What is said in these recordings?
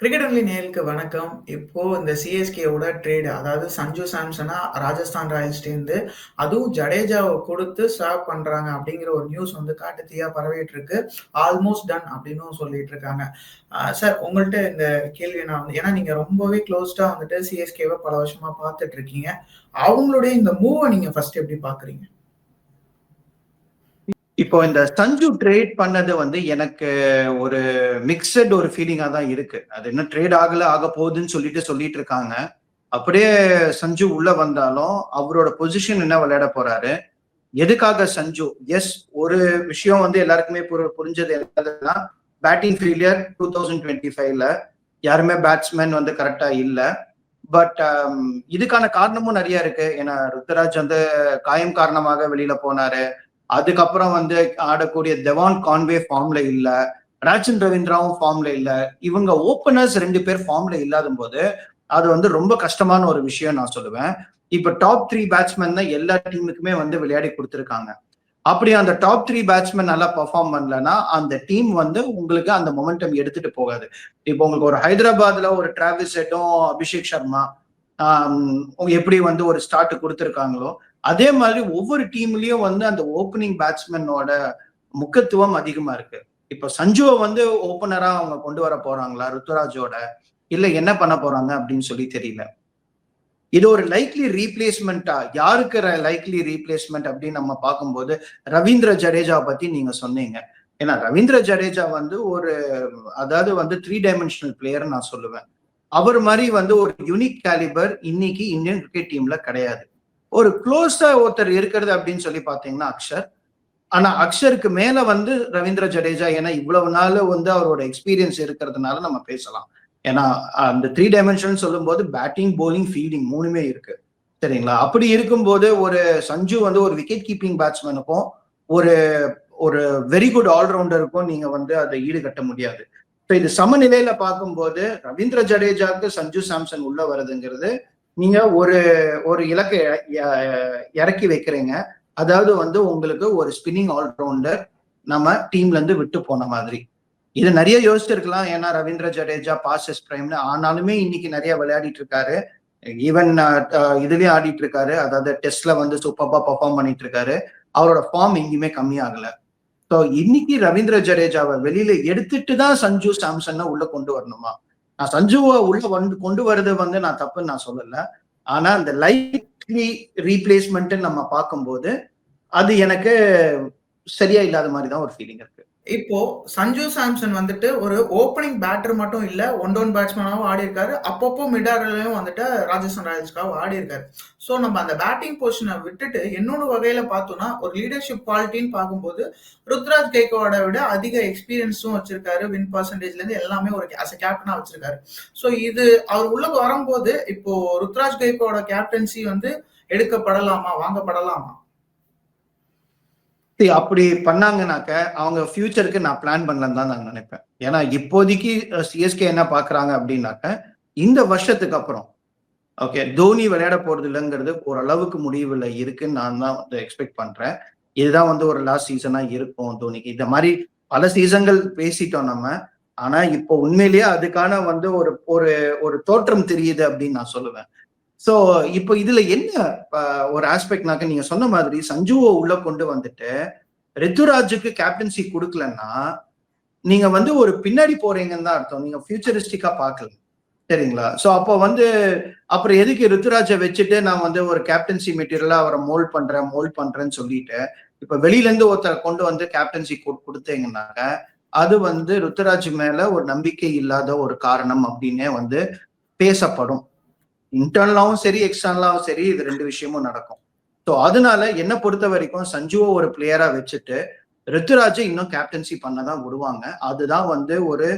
Cricket நேருக்கு வணக்கம். இப்போ இந்த சிஎஸ்கேவோட ட்ரேடு அதாவது சஞ்சு சாம்சனா ராஜஸ்தான் ராயல்ஸ்ட்டேருந்து அதுவும் ஜடேஜாவை கொடுத்து ஸ்வாப் பண்றாங்க அப்படிங்கிற ஒரு நியூஸ் வந்து காட்டுத்தீயா பரவிட்டு இருக்கு. ஆல்மோஸ்ட் டன் அப்படின்னும் சொல்லிட்டு இருக்காங்க. சார் உங்கள்கிட்ட இந்த கேள்வி நான் வந்து ஏன்னா நீங்க ரொம்பவே க்ளோஸ்டா வந்துட்டு சிஎஸ்கேவை பல வருஷமா பார்த்துட்டு இருக்கீங்க. அவங்களுடைய இந்த மூவை நீங்க ஃபர்ஸ்ட் எப்படி பார்க்குறீங்க? இப்போ இந்த சஞ்சு ட்ரேட் பண்ணது வந்து எனக்கு ஒரு மிக்சட் ஒரு ஃபீலிங்காக தான் இருக்கு. அது இன்னும் ட்ரேட் ஆகல, ஆக போகுதுன்னு சொல்லிட்டு சொல்லிட்டு இருக்காங்க. அப்படியே சஞ்சு உள்ள வந்தாலும் அவரோட பொசிஷன் என்ன விளையாட போறாரு? எதுக்காக சஞ்சு? எஸ் ஒரு விஷயம் வந்து எல்லாருக்குமே புரி புரிஞ்சது என்னதுன்னா, பேட்டிங் ஃபெயிலியர் 2025ல யாருமே பேட்ஸ்மேன் வந்து கரெக்டா இல்லை பட் இதுக்கான காரணமும் நிறைய இருக்கு. ஏன்னா ருத்ராஜ் வந்து காயம் காரணமாக வெளியில போனாரு. அதுக்கப்புறம் வந்து ஆடக்கூடிய தெவான் கான்வே ஃபார்ம்ல இல்ல. ராஜன் ரவீந்திராவும் ஃபார்ம்ல இல்ல. இவங்க ஓப்பனர்ஸ் ரெண்டு பேர் ஃபார்ம்ல இல்லாதம்போது, அது வந்து ரொம்ப கஷ்டமான ஒரு விஷயம் நான் சொல்லுவேன். இப்ப டாப் த்ரீ பேட்ஸ்மேன் தான் எல்லா டீமுக்குமே வந்து விளையாடி கொடுத்துருக்காங்க அப்படி அந்த டாப் த்ரீ பேட்ஸ்மேன் நல்லா பெர்ஃபார்ம் பண்ணலன்னா, அந்த டீம் வந்து உங்களுக்கு அந்த மொமெண்டம் எடுத்துட்டு போகாது. இப்போ உங்களுக்கு ஒரு ஹைதராபாத்ல ஒரு டிராவிஸ் செட்டும் அபிஷேக் சர்மா எப்படி வந்து ஒரு ஸ்டார்ட் கொடுத்துருக்காங்களோ அதே மாதிரி ஒவ்வொரு டீம்லயும் வந்து அந்த ஓப்பனிங் பேட்ஸ்மேனோட முக்கியத்துவம் அதிகமா இருக்கு. இப்ப சஞ்சுவை வந்து ஓப்பனரா அவங்க கொண்டு வர போறாங்களா ருத்துராஜோட? இல்ல என்ன பண்ண போறாங்க அப்படின்னு சொல்லி தெரியல. இது ஒரு லைக்லி ரீப்ளேஸ்மெண்ட்டா யாருக்கு லைக்லி ரீப்ளேஸ்மெண்ட் அப்படின்னு நம்ம பார்க்கும்போது, ரவீந்திர ஜடேஜா பத்தி நீங்க சொன்னீங்க. ஏன்னா ரவீந்திர ஜடேஜா வந்து ஒரு அதாவது வந்து த்ரீ டைமென்ஷனல் பிளேயர் நான் சொல்லுவேன். அவர் மாதிரி வந்து ஒரு யூனிக் கேலிபர் இன்னைக்கு இந்தியன் கிரிக்கெட் டீம்ல கிடையாது. ஒரு க்ளோஸா ஒருத்தர் இருக்கிறது அப்படின்னு சொல்லி பார்த்தீங்கன்னா அக்ஷர். ஆனா அக்ஷருக்கு மேல வந்து ரவீந்திர ஜடேஜா ஏன்னா இவ்வளவு நாள் வந்து அவரோட எக்ஸ்பீரியன்ஸ் இருக்கிறதுனால நம்ம பேசலாம். ஏன்னா அந்த த்ரீ டைமென்ஷன் சொல்லும்போது பேட்டிங், போலிங் ஃபீல்டிங் மூணுமே இருக்கு. சரிங்களா? அப்படி இருக்கும்போது ஒரு சஞ்சு வந்து ஒரு விக்கெட் கீப்பிங் பேட்ஸ்மேனுக்கும், ஒரு ஒரு வெரி குட் ஆல்ரவுண்டருக்கும் நீங்க வந்து அதை ஈடுகட்ட முடியாது. இப்போ இது சமநிலையில பார்க்கும்போது ரவீந்திர ஜடேஜாவுக்கு சஞ்சு சாம்சன் உள்ள வருதுங்கிறது, நீங்க ஒரு ஒரு இலக்கை இறக்கி வைக்கிறீங்க. அதாவது வந்து உங்களுக்கு ஒரு ஸ்பின்னிங் ஆல்ரவுண்டர் நம்ம டீம்ல இருந்து விட்டு போன மாதிரி. இது நிறைய யோசிச்சிருக்கலாம். ஏன்னா ரவீந்திர ஜடேஜா பாஸ்ட் பிரைம்னு ஆனாலுமே இன்னைக்கு நிறைய விளையாடிட்டு இருக்காரு. ஈவன் இதுலயும் ஆடிட்டு இருக்காரு. அதாவது டெஸ்ட்ல வந்து சூப்பர்பா பர்ஃபார்ம் பண்ணிட்டு இருக்காரு. அவரோட ஃபார்ம் எங்கேயுமே கம்மியாகல. ஸோ இன்னைக்கு ரவீந்திர ஜடேஜாவை வெளியில எடுத்துட்டு தான் சஞ்சு சாம்சன் உள்ள கொண்டு வரணுமா? நான் சஞ்சுவை உள்ள வந்து கொண்டு வர்றது வந்து நான் தப்புன்னு நான் சொல்லல. ஆனா அந்த லைட்லி ரீப்ளேஸ்மென்ட்ன்னு நம்ம பார்க்கும்போது, அது எனக்கு சரியா இல்லாத மாதிரி தான் ஒரு ஃபீலிங் இருக்கு. இப்போ சஞ்சு சாம்சன் வந்துட்டு ஒரு ஓப்பனிங் பேட்டர் மட்டும் இல்ல, ஒன் டவுன் பேட்ஸ்மேனாவும் ஆடியிருக்காரு. அப்பப்போ மிடாரிலையும் வந்துட்டு ராஜஸ்தான் ராயல்ஸ்க்காகவும் ஆடி இருக்காரு ஸோ நம்ம அந்த பேட்டிங் பொசிஷனை விட்டுட்டு இன்னொரு வகையில பார்த்தோம்னா, ஒரு லீடர்ஷிப் குவாலிட்டின்னு பார்க்கும்போது, ருத்ராஜ் கேக்கோட விட அதிக எக்ஸ்பீரியன்ஸும் வச்சிருக்காரு. வின் பர்சன்டேஜ்ல இருந்து எல்லாமே ஒரு அஸ் கேப்டனா வச்சிருக்காரு. ஸோ இது அவர் உள்ள வரும்போது, இப்போ ருத்ராஜ் கேக்கோட கேப்டன்சி வந்து எடுக்கப்படலாமா? வாங்கப்படலாமா? அப்படி பண்ணாங்கனாக்க, அவங்க ஃபியூச்சருக்கு நான் பிளான் பண்ணலன்னு தான் நான் நினைப்பேன். ஏன்னா இப்போதைக்கு சிஎஸ்கே என்ன பாக்குறாங்க அப்படின்னாக்க, இந்த வருஷத்துக்கு அப்புறம் ஓகே தோனி விளையாட போறது இல்லங்கிறது ஓரளவுக்கு முடிவுல இருக்குன்னு நான் தான் வந்து எக்ஸ்பெக்ட் பண்றேன். இதுதான் வந்து ஒரு லாஸ்ட் சீசனா இருக்கும் தோனிக்கு. இந்த மாதிரி பல சீசன்கள் பேசிட்டோம் நம்ம. ஆனா இப்போ உண்மையிலேயே அதுக்கான வந்து ஒரு ஒரு ஒரு தோற்றம் தெரியுது அப்படின்னு நான் சொல்லுவேன். ஸோ இப்போ இதுல என்ன ஒரு ஆஸ்பெக்ட்னாக்க நீங்க சொன்ன மாதிரி சஞ்சுவை உள்ள கொண்டு வந்துட்டு, ரித்துராஜுக்கு கேப்டன்சி கொடுக்கலன்னா நீங்க வந்து ஒரு பின்னாடி போறீங்கன்னு தான் அர்த்தம். நீங்க ஃபியூச்சரிஸ்டிக்கா பார்க்கல. சரிங்களா? ஸோ அப்போ வந்து அப்புறம் எதுக்கு ரித்துராஜை வச்சுட்டு நான் வந்து ஒரு கேப்டன்சி மெட்டீரியலா அவரை மோல்ட் பண்றேன், மோல்ட் பண்றேன்னு சொல்லிட்டு, இப்ப வெளியில இருந்து ஒருத்தரை கொண்டு வந்து கேப்டன்சி கொடுத்தீங்கன்னாக்க அது வந்து ருத்துராஜ் மேல ஒரு நம்பிக்கை இல்லாத ஒரு காரணம் அப்படின்னே வந்து பேசப்படும். இன்டர்னலாவும் சரி, எக்ஸ்டர்னலாவும் சரி இது ரெண்டு விஷயமும் நடக்கும். ஸோ அதனால என்னை பொறுத்த வரைக்கும் சஞ்சுவை ஒரு பிளேயரா வச்சுட்டு, ரித்துராஜை இன்னும் கேப்டன்சி பண்ண தான் விடுவாங்க. அதுதான் வந்து ஒரு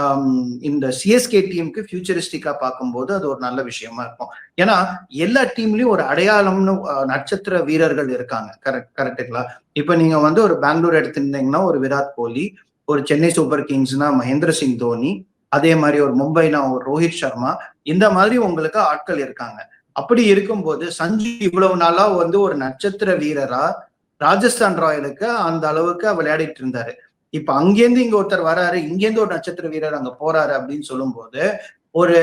um, இந்த சிஎஸ்கே டீமுக்கு ஃபியூச்சரிஸ்டிக்கா பார்க்கும்போது அது ஒரு நல்ல விஷயமா இருக்கும். ஏன்னா எல்லா டீம்லயும் ஒரு அடையாளம்னு நட்சத்திர வீரர்கள் இருக்காங்க. கரெக்ட் கரெக்ட்டுங்களா? இப்ப நீங்க வந்து ஒரு பெங்களூர் எடுத்திருந்தீங்கன்னா ஒரு விராட் கோலி, ஒரு சென்னை சூப்பர் கிங்ஸ்னா மகேந்திர சிங் தோனி, அதே மாதிரி ஒரு மும்பைனா ஒரு ரோஹித் சர்மா, இந்த மாதிரி உங்களுக்கு ஆட்கள் இருக்காங்க. அப்படி இருக்கும்போது சஞ்சு இவ்வளவு நாளா வந்து ஒரு நட்சத்திர வீரரா ராஜஸ்தான் ராயலுக்கு அந்த அளவுக்கு விளையாடிட்டு இருந்தாரு. இப்ப அங்கேருந்து இங்க ஒருத்தர் வராரு இங்கேருந்து ஒரு நட்சத்திர வீரர் அங்க போறாரு அப்படின்னு சொல்லும்போது ஒரு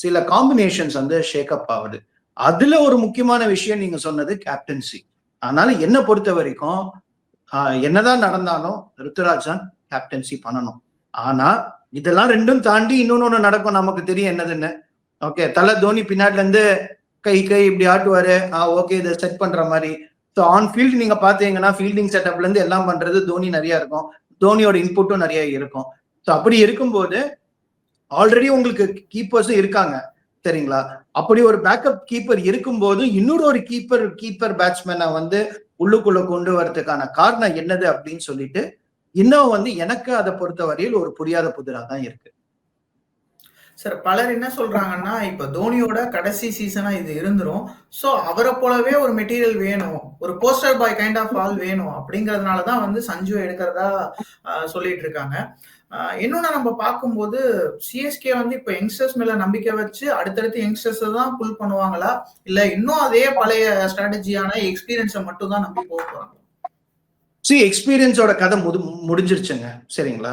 சில காம்பினேஷன்ஸ் வந்து ஷேக்கப் ஆகுது அதுல ஒரு முக்கியமான விஷயம் நீங்க சொன்னது கேப்டன்சி அதனால என்ன பொறுத்த வரைக்கும் என்னதான் நடந்தாலும் ருத்துராஜ் தான் கேப்டன்சி பண்ணணும் ஆனா இதெல்லாம் ரெண்டும் தாண்டி இன்னொன்னு ஒண்ணு நடக்கும் நமக்கு தெரியும் என்னதுன்னு ஓகே தலை தோனி பின்னாடில இருந்து கை கை இப்படி ஆட்டுவாரு. ஆ ஓகே இதை செட் பண்ற மாதிரி. ஸோ ஆன் ஃபீல்டு நீங்க பாத்தீங்கன்னா ஃபீல்டிங் செட்டப்ல இருந்து எல்லாம் பண்றது தோனி நிறைய இருக்கும். தோனியோட இன்புட்டும் நிறைய இருக்கும். ஸோ அப்படி இருக்கும்போது ஆல்ரெடி உங்களுக்கு கீப்பர்ஸும் இருக்காங்க. சரிங்களா? அப்படி ஒரு பேக்கப் கீப்பர் இருக்கும்போது இன்னொரு ஒரு கீப்பர் கீப்பர் பேட்ஸ்மேனை வந்து உள்ளுக்குள்ள கொண்டு வரதுக்கான காரணம் என்னது அப்படின்னு சொல்லிட்டு இன்னும் வந்து எனக்கு அதை பொறுத்த வரையில் ஒரு புரியாத புதிராக தான் இருக்கு. சார் பலர் என்ன சொல்றாங்கன்னா இப்ப தோனியோட கடைசி சீசனா இது இருந்துரும். சோ அவரை போலவே ஒரு மெட்டீரியல் வேணும். ஒரு poster boy kind of all வேணும் அப்படிங்கறதுனால தான் வந்து சஞ்சு எடுக்கிறதா சொல்லிட்டு இருக்காங்க. இன்னொன்னு நம்ம பார்க்கும்போது சிஎஸ்கே வந்து இப்ப யங்ஸ்டர்ஸ் மேல நம்பிக்கை வச்சு அடுத்தடுத்து யங்ஸ்டர்ஸ் தான் புல் பண்ணுவாங்களா? இல்ல இன்னும் அதே பழைய ஸ்ட்ராட்டஜியான எக்ஸ்பீரியன்ஸை மட்டும் தான் நம்பி போக போறாங்க சி எக்ஸ்பீரியன்ஸோட கதை முது முடிஞ்சிருச்சுங்க. சரிங்களா?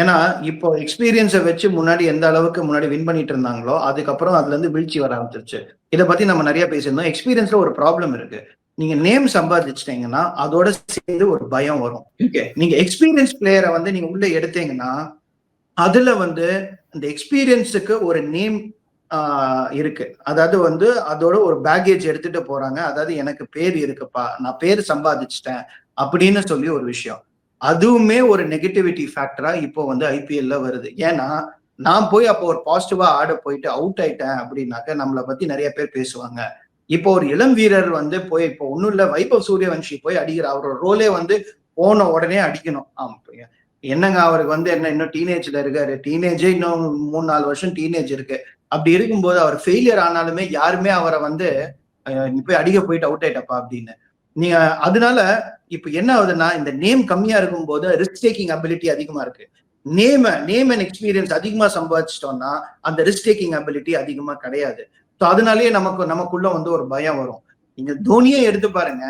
ஏன்னா இப்போ எக்ஸ்பீரியன்ஸை வச்சு முன்னாடி எந்த அளவுக்கு முன்னாடி வின் பண்ணிட்டு இருந்தாங்களோ அதுக்கப்புறம் அதுல இருந்து வீழ்ச்சி வர ஆரம்பிச்சிருச்சு. இதை பத்தி நம்ம நிறைய பேசியிருந்தோம். எக்ஸ்பீரியன்ஸ்ல ஒரு ப்ராப்ளம் இருக்கு. நீங்க நேம் சம்பாதிச்சிட்டீங்கன்னா அதோட சேர்ந்து ஒரு பயம் வரும். ஓகே நீங்க எக்ஸ்பீரியன்ஸ் பிளேயரை வந்து நீங்க உள்ள எடுத்தீங்கன்னா அதுல வந்து அந்த எக்ஸ்பீரியன்ஸுக்கு ஒரு நேம் இருக்கு. அதாவது வந்து அதோட ஒரு பேக்கேஜ் எடுத்துட்டு போறாங்க. அதாவது எனக்கு பேர் இருக்குப்பா. நான் பேர் சம்பாதிச்சிட்டேன். அப்படின்னு சொல்லி ஒரு விஷயம். அதுவுமே ஒரு நெகட்டிவிட்டி ஃபேக்டரா இப்போ வந்து ஐபிஎல்ல வருது. ஏன்னா நான் போய் அப்போ ஒரு பாசிட்டிவா ஆட போயிட்டு அவுட் ஆயிட்டேன் அப்படின்னாக்க நம்மளை பத்தி நிறைய பேர் பேசுவாங்க. இப்போ ஒரு இளம் வீரர் வந்து போய் இப்போ ஒன்றும் இல்லை வைபவ் சூரியவன்ஷி போய் அடிக்கிற அவரோட ரோலே வந்து போன உடனே அடிக்கணும். ஆமா என்னங்க அவருக்கு வந்து என்ன இன்னும் டீனேஜ்ல இருக்காரு? டீனேஜே இன்னும் மூணு நாலு வருஷம் டீனேஜ் இருக்கு. அப்படி இருக்கும்போது அவர் ஃபெயிலியர் ஆனாலுமே யாருமே அவரை வந்து நீ போய் அடிக்க போயிட்டு அவுட் ஆயிட்டப்பா அப்படின்னு. நீங்க அதனால இப்ப என்ன ஆகுதுன்னா இந்த நேம் கம்மியா இருக்கும்போது ரிஸ்க் டேக்கிங் அபிலிட்டி அதிகமா இருக்கு. நேம் நேம் அண்ட் எக்ஸ்பீரியன்ஸ் அதிகமா சம்பாதிச்சிட்டோம்னா அந்த ரிஸ்க் டேக்கிங் அபிலிட்டி அதிகமா கிடையாது. ஸோ அதனாலேயே நமக்கு நமக்குள்ள வந்து ஒரு பயம் வரும். நீங்க தோனியே எடுத்து பாருங்க.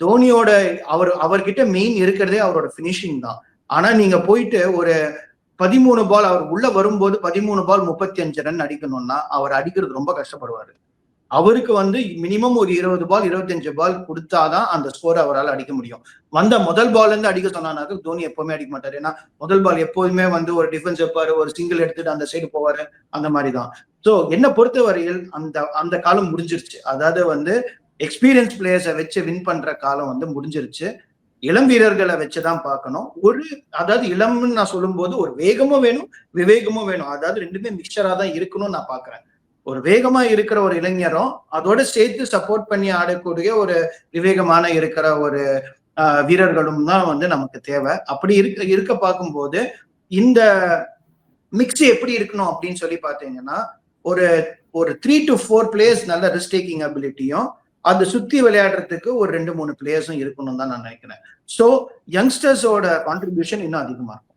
தோனியோட அவர் அவர்கிட்ட மெயின் இருக்கிறதே அவரோட ஃபினிஷிங் தான். ஆனா நீங்க போயிட்டு ஒரு பதிமூணு பால் அவர் உள்ள வரும்போது பதிமூணு பால் முப்பத்தி அஞ்சு ரன் அடிக்கணும்னா அவர் அடிக்கிறது ரொம்ப கஷ்டப்படுவாரு. அவருக்கு வந்து மினிமம் ஒரு இருபது பால் இருபத்தஞ்சு பால் கொடுத்தாதான் அந்த ஸ்கோர் அவரால் அடிக்க முடியும். வந்த முதல் பால்ல இருந்து அடிக்க சொன்னானாக்க தோனி எப்பவுமே அடிக்க மாட்டாரு. ஏன்னா முதல் பால் எப்போதுமே வந்து ஒரு டிஃபென்ஸ் வைப்பாரு ஒரு சிங்கிள் எடுத்துட்டு அந்த சைடு போவாரு அந்த மாதிரி தான் ஸோ என்னை பொறுத்தவரையில் அந்த அந்த காலம் முடிஞ்சிருச்சு. அதாவது வந்து எக்ஸ்பீரியன்ஸ் பிளேயர்ஸை வச்சு வின் பண்ற காலம் வந்து முடிஞ்சிருச்சு. இளம் வீரர்களை வச்சுதான் பார்க்கணும். ஒரு அதாவது இளம்னு நான் சொல்லும்போது ஒரு வேகமும் வேணும் விவேகமும் வேணும். அதாவது ரெண்டுமே மிக்சரா தான் இருக்கணும்னு நான் பாக்குறேன் ஒரு வேகமா இருக்கிற ஒரு இளைஞரும் அதோட சேர்த்து சப்போர்ட் பண்ணி ஆடக்கூடிய ஒரு விவேகமான இருக்கிற ஒரு வீரர்களும் தான் வந்து நமக்கு தேவை. அப்படி இருக்க இருக்க பார்க்கும்போது இந்த மிக்ஸ் எப்படி இருக்கணும் அப்படின்னு சொல்லி பார்த்தீங்கன்னா ஒரு ஒரு த்ரீ டு ஃபோர் பிளேயர்ஸ் நல்ல ரிஸ்க் டேக்கிங் அபிலிட்டியும் அதை சுத்தி விளையாடுறதுக்கு ஒரு ரெண்டு மூணு பிளேயர்ஸும் இருக்கணும் தான் நான் நினைக்கிறேன். ஸோ யங்ஸ்டர்ஸோட கான்ட்ரிபியூஷன் இன்னும் அதிகமா இருக்கும்.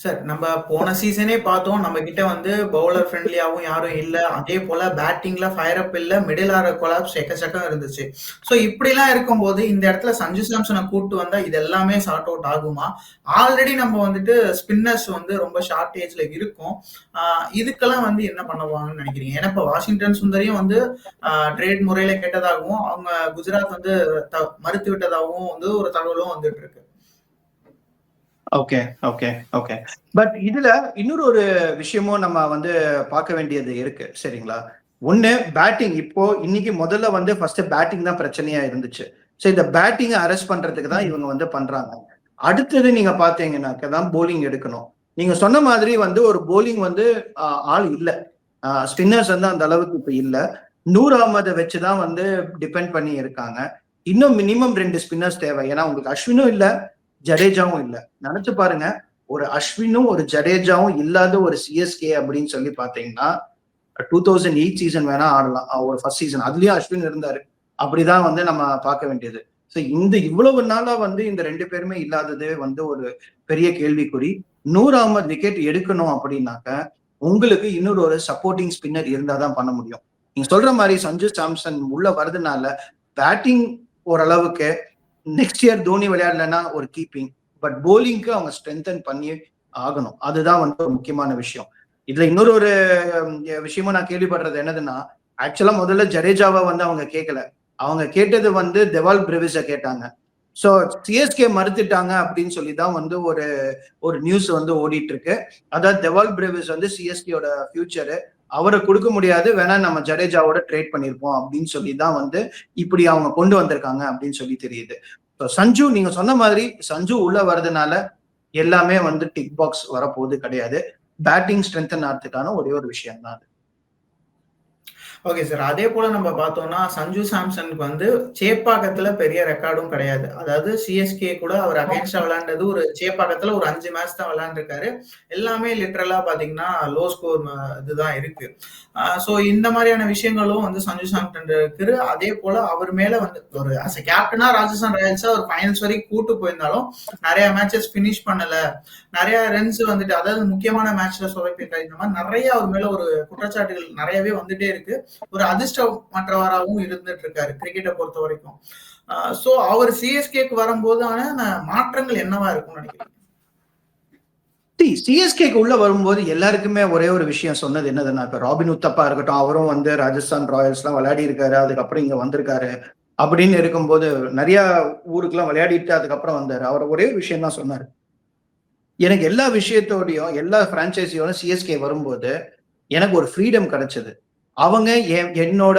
சார் நம்ம போன சீசனே பார்த்தோம். நம்ம கிட்ட வந்து பவுலர் ஃப்ரெண்ட்லியாவும் யாரும் இல்ல. அதே போல பேட்டிங்ல ஃபயர் அப் இல்ல. மிடில் ஆர் கொலாப்ஸ் எக்கச்சக்கம் இருந்துச்சு. ஸோ இப்படிலாம் இருக்கும்போது இந்த இடத்துல சஞ்சு சாம்சனை கூட்டு வந்தா இது எல்லாமே சார்ட் அவுட் ஆகுமா? ஆல்ரெடி நம்ம வந்துட்டு ஸ்பின்னர்ஸ் வந்து ரொம்ப ஷார்டேஜ்ல இருக்கும். இதுக்கெல்லாம் வந்து என்ன பண்ணுவாங்கன்னு நினைக்கிறீங்க? ஏன்னா இப்போ வாஷிங்டன் சுந்தரியும் வந்து ட்ரேட் முறையில கேட்டதாகவும் அவங்க குஜராத் வந்து த- மறுத்து விட்டதாகவும் வந்து ஒரு தகவலும் வந்துட்டு இருக்கு. ஓகே ஓகே ஓகே பட் இதுல இன்னொரு ஒரு விஷயமும் நம்ம வந்து பார்க்க வேண்டியது இருக்கு சரிங்களா? ஒண்ணு பேட்டிங் இப்போ இன்னைக்கு முதல்ல வந்து ஃபர்ஸ்ட் பேட்டிங் தான் பிரச்சனையா இருந்துச்சு. ஸோ இந்த பேட்டிங் அரெஸ்ட் பண்றதுக்கு தான் இவங்க வந்து பண்றாங்க. அடுத்தது நீங்க பாத்தீங்கன்னாக்க தான் போலிங் எடுக்கணும். நீங்க சொன்ன மாதிரி வந்து ஒரு போலிங் வந்து ஆள் இல்ல. ஸ்பின்னர்ஸ் வந்து அந்த அளவுக்கு இப்ப இல்ல. நூறு அகமதை வச்சுதான் வந்து டிபெண்ட் பண்ணி இருக்காங்க. இன்னும் மினிமம் ரெண்டு ஸ்பின்னர்ஸ் தேவை. ஏன்னா உங்களுக்கு அஸ்வினும் இல்லை ஜடேஜாவும் இல்லை. நினைச்சு பாருங்க ஒரு அஸ்வினும் ஒரு ஜடேஜாவும் இல்லாத ஒரு சிஎஸ்கே அப்படின்னு சொல்லி பாத்தீங்கன்னா டூ தௌசண்ட் எயிட் சீசன் வேணா ஆடலாம். ஒரு ஃபர்ஸ்ட் சீசன் அதுலயும் அஸ்வின் இருந்தாரு. அப்படிதான் வந்து நம்ம பார்க்க வேண்டியது. ஸோ இந்த இவ்வளவு நாளா வந்து இந்த ரெண்டு பேருமே இல்லாதது வந்து ஒரு பெரிய கேள்விக்குறி. நூறு அகமது விக்கெட் எடுக்கணும் அப்படின்னாக்க உங்களுக்கு இன்னொரு ஒரு சப்போர்ட்டிங் ஸ்பின்னர் இருந்தாதான் பண்ண முடியும். நீங்க சொல்ற மாதிரி சஞ்சு சாம்சன் உள்ள வரதுனால பேட்டிங் ஓரளவுக்கு நெக்ஸ்ட் இயர் தோனி விளையாடலன்னா ஒரு கீப்பிங் பட் போலிங்க்கு அவங்க ஸ்ட்ரென்தன் பண்ணி ஆகணும். அதுதான் வந்து ஒரு முக்கியமான விஷயம். இதுல இன்னொரு ஒரு விஷயமும் நான் கேள்விப்படுறது என்னதுன்னா ஆக்சுவலா முதல்ல ஜடேஜாவை வந்து அவங்க கேட்கல அவங்க கேட்டது வந்து தெவால் பிரிவிஸ கேட்டாங்க. ஸோ சிஎஸ்கே மறுத்துட்டாங்க அப்படின்னு சொல்லி தான் வந்து ஒரு ஒரு நியூஸ் வந்து ஓடிட்டு இருக்கு. அதாவது தெவால் பிரிவிஸ் வந்து சிஎஸ்கேயோட ஃபியூச்சரு அவரை கொடுக்க முடியாது வேணா நம்ம ஜடேஜாவோட ட்ரேட் பண்ணிருப்போம் அப்படின்னு சொல்லி தான் வந்து இப்படி அவங்க கொண்டு வந்திருக்காங்க அப்படின்னு சொல்லி தெரியுது. ஸோ சஞ்சு நீங்க சொன்ன மாதிரி சஞ்சு உள்ள வர்றதுனால எல்லாமே வந்து டிக் பாக்ஸ் வரப்போகுது கிடையாது. பேட்டிங் ஸ்ட்ரென்தன் ஆகிறதுக்கான ஒரே ஒரு விஷயம் தான் அது. ஓகே சார் அதே போல நம்ம பார்த்தோம்னா சஞ்சு சாம்சனுக்கு வந்து சேப்பாக்கத்துல பெரிய ரெக்கார்டும் கிடையாது. அதாவது சிஎஸ்கே கூட அவர் அகேன்ஸ்டா விளையாண்டது ஒரு சேப்பாக்கத்துல ஒரு அஞ்சு மேட்ச் தான் விளையாண்டுருக்காரு. எல்லாமே லிட்ரலா பாத்தீங்கன்னா லோ ஸ்கோர் இதுதான் இருக்கு. ஸோ இந்த மாதிரியான விஷயங்களும் வந்து சஞ்சு சாம்சன் இருக்கு அதே போல அவர் மேல வந்து ஒரு அஸ் கேப்டனா ராஜஸ்தான் ராயல்ஸா ஒரு ஃபைனல்ஸ் வரைக்கும் கூட்டு போயிருந்தாலும் நிறைய மேட்சஸ் ஃபினிஷ் பண்ணல. நிறைய ரன்ஸ் வந்துட்டு அதாவது முக்கியமான மேட்ச்ல சொதப்பிட்டார். இந்த மாதிரி நிறைய அவர் மேல ஒரு குற்றச்சாட்டுகள் நிறையவே வந்துட்டே இருக்கு. ஒரு அதிர்ஷ்டமற்றவராகவும் இருந்துட்டு இருக்காரு கிரிக்கெட்டை பொறுத்த வரைக்கும் சோ அவர் சிஎஸ்கேக்கு வரும்போதான மாற்றங்கள் என்னவா இருக்கும்னு நினைக்கிறீங்க? சிஎஸ்கேக்கு உள்ள வரும்போது எல்லாருக்குமே ஒரே ஒரு விஷயம் சொன்னது என்னதுன்னா இப்ப ராபின் உத்தப்பா இருக்கட்டும் அவரும் வந்து ராஜஸ்தான் ராயல்ஸ் எல்லாம் விளையாடி இருக்காரு அதுக்கப்புறம் இங்க வந்திருக்காரு அப்படின்னு இருக்கும்போது நிறைய ஊருக்குலாம் விளையாடிட்டு அதுக்கப்புறம் வந்தாரு. அவர் ஒரே ஒரு விஷயம் தான் சொன்னாரு. எனக்கு எல்லா விஷயத்தோடையும் எல்லா பிரான்ச்சைசியோட சிஎஸ்கே வரும்போது எனக்கு ஒரு ஃப்ரீடம் கிடைச்சது. அவங்க என் என்னோட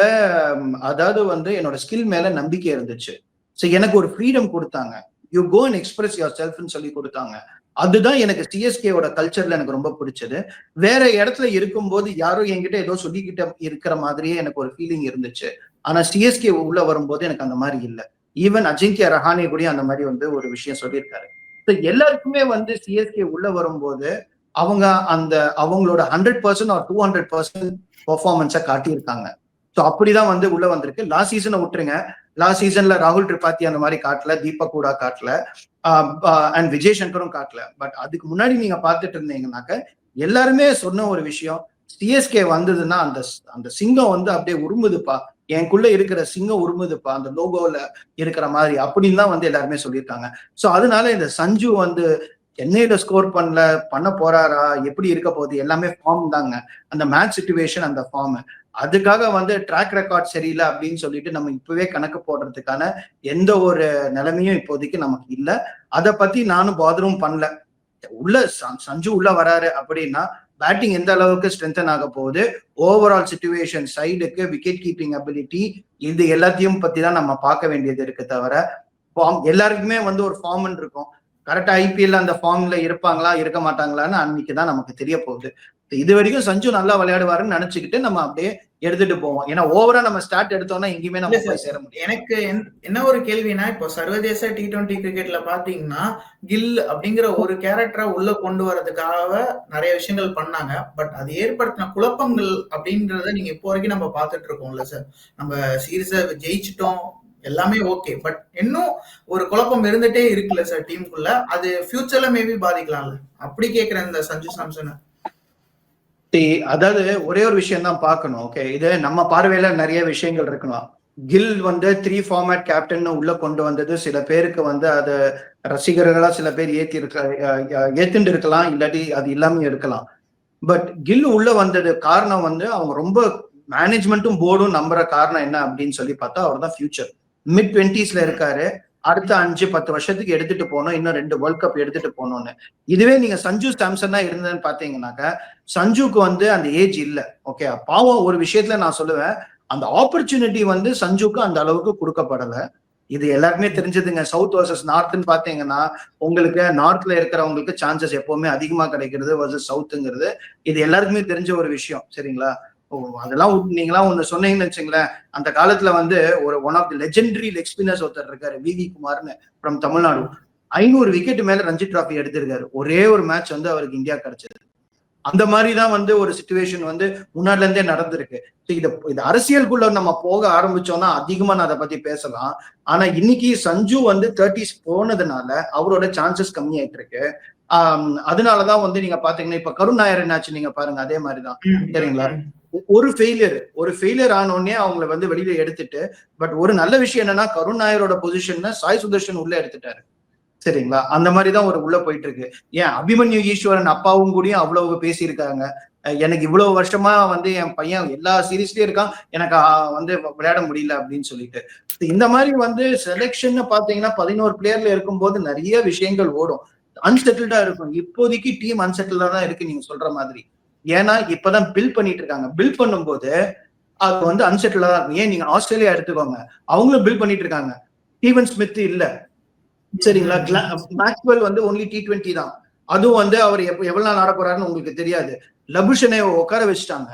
அதாவது வந்து என்னோட ஸ்கில் மேல நம்பிக்கை இருந்துச்சு. ஸோ எனக்கு ஒரு ஃப்ரீடம் கொடுத்தாங்க. You go and express your செல்ஃப்னு சொல்லி கொடுத்தாங்க. அதுதான் எனக்கு சிஎஸ்கேவோட கல்ச்சர்ல எனக்கு ரொம்ப பிடிச்சது. வேற இடத்துல இருக்கும்போது யாரும் என்கிட்ட ஏதோ சொல்லிக்கிட்ட இருக்கிற மாதிரியே எனக்கு ஒரு ஃபீலிங் இருந்துச்சு. ஆனா சிஎஸ்கே உள்ள வரும்போது எனக்கு அந்த மாதிரி இல்லை. ஈவன் அஜிங்கிய ரஹானே கூட அந்த மாதிரி வந்து ஒரு விஷயம் சொல்லியிருக்காரு. ஸோ எல்லாருக்குமே வந்து சிஎஸ்கே உள்ள வரும்போது அவங்க அந்த அவங்களோட hundred percent or two hundred percent பெர்ஃபார்மன்ஸை காட்டியிருக்காங்க. ஸோ அப்படிதான் வந்து உள்ள வந்திருக்கு. லாஸ்ட் சீசனை விட்டுருங்க. லாஸ்ட் சீசன்ல ராகுல் திரிபாத்தி அந்த மாதிரி காட்டல தீபக் கூட காட்டல அண்ட் விஜய் சங்கரும் காட்டல. பட் அதுக்கு முன்னாடி நீங்க பார்த்துட்டு இருந்தீங்கன்னாக்க எல்லாருமே சொன்ன ஒரு விஷயம் சிஎஸ்கே வந்ததுன்னா அந்த அந்த சிங்கம் வந்து அப்படியே உருமுதுப்பா. எனக்குள்ள இருக்கிற சிங்கம் உருமுதுப்பா. அந்த லோகோல இருக்கிற மாதிரி அப்படின்னு தான் வந்து எல்லாருமே சொல்லியிருக்காங்க. ஸோ அதனால இந்த சஞ்சு வந்து சென்னையில ஸ்கோர் பண்ணல பண்ண போறாரா எப்படி இருக்க போகுது எல்லாமே ஃபார்ம் தாங்க. அந்த மேட்ச் சுச்சுவேஷன் அந்த ஃபார்ம் அதுக்காக வந்து ட்ராக் ரெக்கார்ட் சரியில்லை அப்படின்னு சொல்லிட்டு நம்ம இப்பவே கணக்கு போடுறதுக்கான எந்த ஒரு நிலைமையும் இப்போதைக்கு நமக்கு இல்லை. அதை பத்தி நானும் பாதரும் பண்ணல. உள்ள சஞ்சு உள்ள வராரு அப்படின்னா பேட்டிங் எந்த அளவுக்கு ஸ்ட்ரென்தன் ஆக போகுது ஓவரால் சுச்சுவேஷன் சைடுக்கு விக்கெட் கீப்பிங் அபிலிட்டி இது எல்லாத்தையும் பத்தி தான் நம்ம பார்க்க வேண்டியது இருக்கு தவிர ஃபார்ம் எல்லாருக்குமே வந்து ஒரு ஃபார்ம் இருக்கும். கரெக்டா ஐபிஎல் அந்த ஃபார்ம்ல இருப்பாங்களா இருக்க மாட்டாங்களான்னு அன்னைக்கு தான் நமக்கு தெரிய போகுது இது வரைக்கும் சஞ்சு நல்லா விளையாடுவாருன்னு நினைச்சுக்கிட்டு நம்ம அப்படியே எடுத்துட்டு போவோம். ஏன்னா ஓவரா நம்ம ஸ்டார்ட் எடுத்தோம்னா எங்கேயுமே நம்ம போய் சேர முடியாது. எனக்கு என்- என்ன ஒரு கேள்வினா இப்போ சர்வதேச டி டுவெண்டி கிரிக்கெட்ல பாத்தீங்கன்னா கில் அப்படிங்கிற ஒரு கேரக்டரை உள்ள கொண்டு வரதுக்காக நிறைய விஷயங்கள் பண்ணாங்க. பட் அது ஏற்படுத்தின குழப்பங்கள் அப்படின்றத நீங்க இப்போ வரைக்கும் நம்ம பார்த்துட்டு இருக்கோம்ல சார். நம்ம சீரியஸா ஜெயிச்சிட்டோம் எல்லாமே ஓகே பட் இன்னும் ஒரு குழப்பம் இருந்துட்டே இருக்குல்ல சார் டீமுக்குள்ள அது ஃபியூச்சர்ல மேபி பாதிக்கலாம்ல? அப்படி கேக்குறேன் இந்த சஞ்சு சாம்சனை. அதாவது ஒரே ஒரு விஷயம் தான் பார்க்கணும் ஓகே இது நம்ம பார்வையில நிறைய விஷயங்கள் இருக்கலாம். கில் வந்து த்ரீ ஃபார்மேட் கேப்டன் உள்ள கொண்டு வந்தது. சில பேருக்கு வந்து அது ரசிகர்களா சில பேர் ஏத்தி இருக்க அஹ் ஏத்துண்டு இருக்கலாம் இல்லாட்டி அது இல்லாம இருக்கலாம். பட் கில் உள்ள வந்தது காரணம் வந்து அவங்க ரொம்ப மேனேஜ்மெண்ட்டும் போர்டும் நம்புற காரணம் என்ன அப்படின்னு சொல்லி பார்த்தா அவர் தான் ஃபியூச்சர் மிட் டுவெண்ட்டிஸ்ல இருக்காரு. அடுத்த அஞ்சு பத்து வருஷத்துக்கு எடுத்துட்டு போகணும். இன்னும் ரெண்டு வேர்ல்ட் கப் எடுத்துட்டு போனோம்னு இதுவே நீங்க சஞ்சு சாம்சன் இருந்ததுன்னு பாத்தீங்கன்னாக்க சஞ்சுக்கு வந்து அந்த ஏஜ் இல்லை. ஓகே பாவம் ஒரு விஷயத்துல நான் சொல்லுவேன். அந்த ஆப்பர்ச்சுனிட்டி வந்து சஞ்சுக்கு அந்த அளவுக்கு கொடுக்கப்படலை. இது எல்லாருக்குமே தெரிஞ்சதுங்க. சவுத் வர்சஸ் நார்த்னு பாத்தீங்கன்னா உங்களுக்கு நார்த்ல இருக்கிறவங்களுக்கு சான்சஸ் எப்பவுமே அதிகமா கிடைக்கிறது வர்சஸ் சவுத்துங்கிறது இது எல்லாருக்குமே தெரிஞ்ச ஒரு விஷயம். சரிங்களா? அதெல்லாம் நீங்களாம் ஒண்ணு சொன்னீங்கன்னு வச்சுங்களேன். அந்த காலத்துல வந்து ஒரு one of the legendary leg spinners ஒருத்தர் இருக்காரு வி வி குமார்னு ஃப்ரம் தமிழ்நாடு. ஐநூறு விக்கெட் மேல ரஞ்சி டிராஃபி எடுத்திருக்காரு. ஒரே ஒரு மேட்ச் வந்து அவருக்கு இந்தியா கிடைச்சது. அந்த மாதிரி தான் வந்து ஒரு சுச்சுவேஷன் வந்து முன்னாடில இருந்தே நடந்திருக்கு. இது இது அரசியலுக்குள்ள நம்ம போக ஆரம்பிச்சோம்னா அதிகமா நான் அதை பத்தி பேசலாம். ஆனா இன்னைக்கு சஞ்சு வந்து தேர்ட்டிஸ் போனதுனால அவரோட சான்சஸ் கம்மியாயிட்டு இருக்கு. ஆஹ் அதனாலதான் வந்து நீங்க பாத்தீங்கன்னா இப்ப கருண் நாயர் என்னாச்சு நீங்க பாருங்க அதே மாதிரிதான் சரிங்களா? ஒரு ஃபெயிலியர் ஒரு ஃபெயிலியர் ஆனோடனே அவங்கள வந்து வெளியில எடுத்துட்டு பட் ஒரு நல்ல விஷயம் என்னன்னா கருண் நாயரோட பொசிஷன்ல சாய் சுதர்ஷன் உள்ள எடுத்துட்டாரு. சரிங்களா? அந்த மாதிரி தான் ஒரு உள்ள போயிட்டு இருக்கு ஏன்? அபிமன்யு ஈஸ்வரன் அப்பாவும் கூடயும் அவ்வளவு பேசியிருக்காங்க. எனக்கு இவ்வளவு வருஷமா வந்து என் பையன் எல்லா சீரீஸ்லயும் இருக்கான். எனக்கு வந்து விளையாட முடியல அப்படின்னு சொல்லிட்டு. இந்த மாதிரி வந்து செலெக்ஷன் பாத்தீங்கன்னா பதினோரு பிளேயர்ல இருக்கும்போது நிறைய விஷயங்கள் ஓடும். அன்செட்டில்டா இருக்கும். இப்போதைக்கு டீம் அன்செட்டில்டா தான் இருக்கு நீங்க சொல்ற மாதிரி. ஏன்னா இப்பதான் பில் பண்ணிட்டு இருக்காங்க பில் பண்ணும்போது அது வந்து அன்செட்டிலா தான் இருக்கும். ஏன் நீங்க ஆஸ்திரேலியா எடுத்துக்கோங்க. அவங்களும் பில் பண்ணிட்டு இருக்காங்க ஸ்டீவன் ஸ்மித் இல்ல. சரிங்களா? மேக்ஸ்வெல் வந்து ஒன்லி டி டுவெண்ட்டி தான். அதுவும் வந்து அவர் எப்ப எவ்வளவு நாள் ஆட போறாருன்னு உங்களுக்கு தெரியாது. லபுஷனை உட்கார வச்சுட்டாங்க.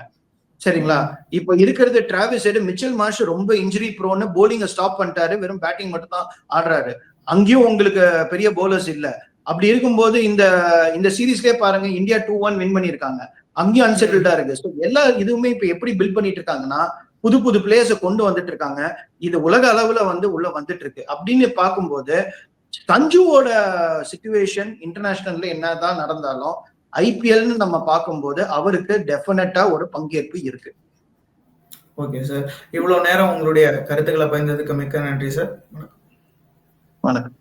சரிங்களா? இப்ப இருக்கிறது டிராவிஸ் சைடு மிச்சல் மார்ஷ் ரொம்ப இன்ஜுரி ப்ரோன்னு போலிங்க ஸ்டாப் பண்ணிட்டாரு. வெறும் பேட்டிங் மட்டும் தான் ஆடுறாரு. அங்கேயும் உங்களுக்கு பெரிய போலர்ஸ் இல்ல. அப்படி இருக்கும்போது இந்த இந்த சீரீஸ்லயே பாருங்க. இந்தியா டூ ஒன் வின் பண்ணிருக்காங்க அங்கேயும் அன்செட்டில்டா இருக்கு. ஸோ எல்லா இதுவுமே இப்ப எப்படி பில்ட் பண்ணிட்டு இருக்காங்கன்னா புது புது பிளேயர்ஸை கொண்டு வந்துட்டு இருக்காங்க. இது உலக அளவுல வந்து உள்ள வந்துட்டு இருக்கு. அப்படின்னு பார்க்கும்போது சஞ்சுவோட சுச்சுவேஷன் இன்டர்நேஷனல்ல என்னதான் நடந்தாலும் ஐபிஎல்னு நம்ம பார்க்கும்போது அவருக்கு டெஃபினட்டா ஒரு பங்கேற்பு இருக்கு. ஓகே சார் இவ்வளவு நேரம் உங்களுடைய கருத்துக்களை பகிர்ந்ததுக்கு மிக்க நன்றி சார் வணக்கம்.